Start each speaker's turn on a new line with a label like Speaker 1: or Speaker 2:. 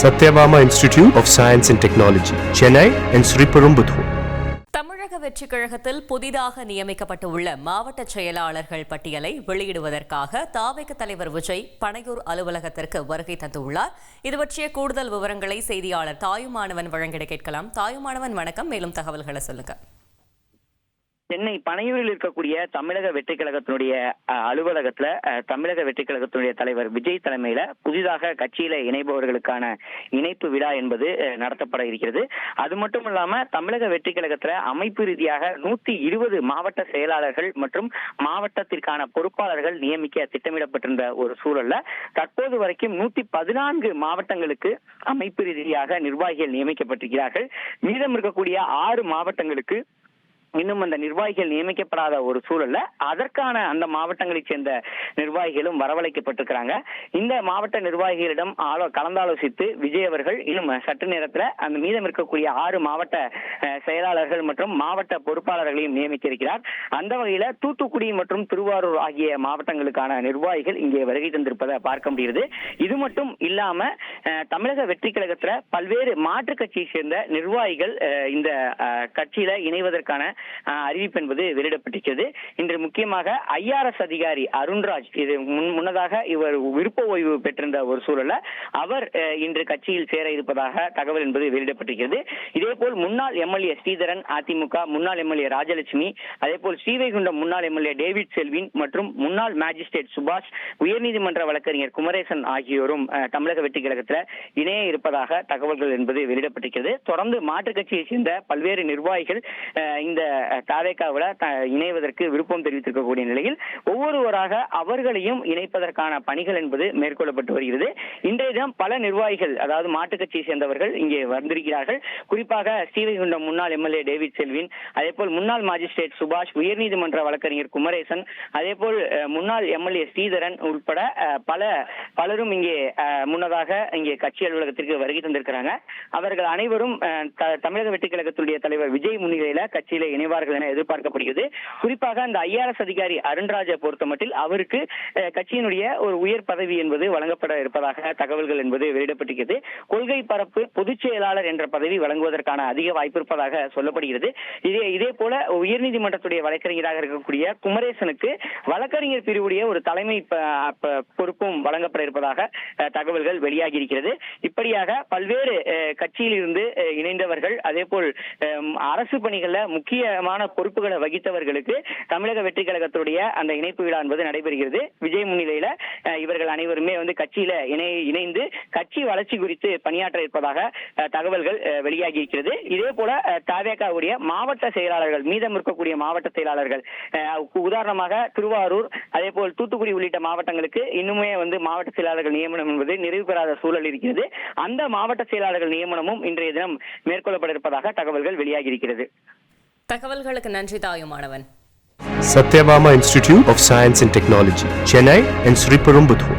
Speaker 1: Sathyabama institute of science and technology Chennai and Sriperumbudur
Speaker 2: தமிழக வெற்றிக் கழகத்தில் புதிதாக நியமிக்கப்பட்டுள்ள மாவட்ட செயலாளர்கள் பட்டியலை வெளியிடுவதற்காக தாவேக தலைவர் விஜய் பனையூர் அலுவலகத்திற்கு வருகை தந்துள்ளார். இது பற்றிய கூடுதல் விவரங்களை செய்தியாளர் தாயுமானவன் வழங்கிட கேட்கலாம். தாயுமானவன் வணக்கம். மேலும் தகவல்களை சொல்லுங்கள்
Speaker 3: சென்னை பனையூரில் இருக்கக்கூடிய தமிழக வெற்றி கழகத்தினுடைய அலுவலகத்துல தமிழக வெற்றி கழகத்தினுடைய தலைவர் விஜய் தலைமையில புதிதாக கட்சியில இணைபவர்களுக்கான இணைப்பு விழா என்பது நடத்தப்பட இருக்கிறது. அது மட்டும் இல்லாம தமிழக வெற்றி கழகத்துல அமைப்பு ரீதியாக நூத்தி இருபது மாவட்ட செயலாளர்கள் மற்றும் மாவட்டத்திற்கான பொறுப்பாளர்கள் நியமிக்க திட்டமிடப்பட்டிருந்த ஒரு சூழல்ல தற்போது வரைக்கும் நூத்தி பதினான்கு மாவட்டங்களுக்கு அமைப்பு ரீதியாக நிர்வாகிகள் நியமிக்கப்பட்டிருக்கிறார்கள். மீதம் இருக்கக்கூடிய ஆறு மாவட்டங்களுக்கு இன்னும் அந்த நிர்வாகிகள் நியமிக்கப்படாத ஒரு சூழல்ல அதற்கான அந்த மாவட்டங்களைச் சேர்ந்த நிர்வாகிகளும் வரவழைக்கப்பட்டிருக்கிறாங்க. இந்த மாவட்ட நிர்வாகிகளிடம் ஆலோ கலந்தாலோசித்து விஜய் அவர்கள் இன்னும் சற்று நேரத்தில் அந்த மீதம் இருக்கக்கூடிய ஆறு மாவட்ட செயலாளர்கள் மற்றும் மாவட்ட பொறுப்பாளர்களையும் நியமிக்க இருக்கிறார் அந்த வகையில தூத்துக்குடி மற்றும் திருவாரூர் ஆகிய மாவட்டங்களுக்கான நிர்வாகிகள் இங்கே வருகை தந்திருப்பதை பார்க்க முடிகிறது. இது மட்டும் இல்லாம தமிழக வெற்றி கழகத்துல பல்வேறு மாற்றுக் கட்சியை சேர்ந்த நிர்வாகிகள் இந்த கட்சியில இணைவதற்கான அறிவிப்பு என்பது வெளியிடப்பட்டிருக்கிறது. இன்று முக்கியமாக ஐஆர்எஸ் அதிகாரி அருண்ராஜ் இது முன்னதாக இவர் விருப்ப ஓய்வு பெற்றிருந்த ஒரு சூழல்ல அவர் இன்று கட்சியில் சேர இருப்பதாக தகவல் என்பது வெளியிடப்பட்டிருக்கிறது. இதேபோல் முன்னாள் எம்எல்ஏ ஸ்ரீதரன் அதிமுக முன்னாள் எம்எல்ஏ ராஜலட்சுமி அதேபோல் ஸ்ரீவைகுண்டம் முன்னாள் எம்எல்ஏ டேவிட் செல்வின் மற்றும் முன்னாள் மேஜிஸ்ட்ரேட் சுபாஷ் உயர்நீதிமன்ற வழக்கறிஞர் குமரேசன் ஆகியோரும் தமிழக வெற்றி கழகத்தில் இணைய இருப்பதாக தகவல்கள் என்பது வெளியிடப்பட்டிருக்கிறது. தொடர்ந்து மாற்றுக் கட்சியை சேர்ந்த பல்வேறு நிர்வாகிகள் இந்த தாவேக்காவோட இணைவதற்கு விருப்பம் தெரிவித்திருக்கக்கூடிய நிலையில் ஒவ்வொருவராக அவர்களையும் இணைப்பதற்கான பணிகள் என்பது மேற்கொள்ளப்பட்டு வருகிறது. இன்றைய தினம் பல நிர்வாகிகள் அதாவது மாட்டு கட்சியை சேர்ந்தவர்கள் இங்கே வந்திருக்கிறார்கள். குறிப்பாக ஸ்ரீவைகுண்டம் முன்னாள் எம்எல்ஏ டேவிட் செல்வின் அதே போல் முன்னாள் மாஜிஸ்ட்ரேட் சுபாஷ் உயர்நீதிமன்ற வழக்கறிஞர் குமரேசன் அதே போல் முன்னாள் எம்எல்ஏ ஸ்ரீதரன் உட்பட பல பலரும் இங்கே முன்னதாக இங்கே கட்சி அலுவலகத்திற்கு வருகை தந்திருக்கிறாங்க. அவர்கள் அனைவரும் த- தமிழக வெற்றி கழகத்துடைய தலைவர் விஜய் முன்னிலையில கட்சியில இணைவார்கள் என எதிர்பார்க்கப்படுகிறது. குறிப்பாக அந்த ஐஆர்எஸ் அதிகாரி அருண்ராஜை பொறுத்தமட்டில் அவருக்கு கட்சியினுடைய ஒரு உயர் பதவி என்பது வழங்கப்பட இருப்பதாக தகவல்கள் என்பது வெளியிடப்பட்டிருக்கிறது. கொள்கை பரப்பு பொதுச் செயலாளர் என்ற பதவி வழங்குவதற்கான அதிக வாய்ப்பு இருப்பதாக சொல்லப்படுகிறது. இதே இதே போல உயர்நீதிமன்றத்துடைய வழக்கறிஞராக இருக்கக்கூடிய குமரேசனுக்கு வழக்கறிஞர் பிரிவுடைய ஒரு தலைமை பொறுப்பும் வழங்கப்பட இருப்பதாக தகவல்கள் வெளியாகி இருக்கிறது இப்படியாக பல்வேறு கட்சியில் இருந்து இணைந்தவர்கள் அதே போல் அரசு பணிகளில் முக்கிய முக்கியமான பொறுப்புகளை வகித்தவர்களுக்கு தமிழக வெற்றி கழகத்துடைய அந்த இணைப்பு விழா என்பது நடைபெறுகிறது. விஜய் முன்னிலையில இவர்கள் அனைவருமே வந்து கட்சியில இணை இணைந்து கட்சி வளர்ச்சி குறித்து பணியாற்ற இருப்பதாக தகவல்கள் வெளியாகி இருக்கிறது. இதே போல தாவேக்காவுடைய மாவட்ட செயலாளர்கள் மீதம் இருக்கக்கூடிய மாவட்ட செயலாளர்கள் உதாரணமாக திருவாரூர் அதே போல் தூத்துக்குடி உள்ளிட்ட மாவட்டங்களுக்கு இன்னுமே வந்து மாவட்ட செயலாளர்கள் நியமனம் என்பது நிறைவு பெறாத சூழல் இருக்கிறது. அந்த மாவட்ட செயலாளர்கள் நியமனமும் இன்றைய தினம் மேற்கொள்ளப்பட இருப்பதாக தகவல்கள் வெளியாகி இருக்கிறது.
Speaker 2: தகவல்களுக்கு நன்றி Thayumanavan
Speaker 1: Sathyabama institute of science and technology Chennai and Sriperumbudur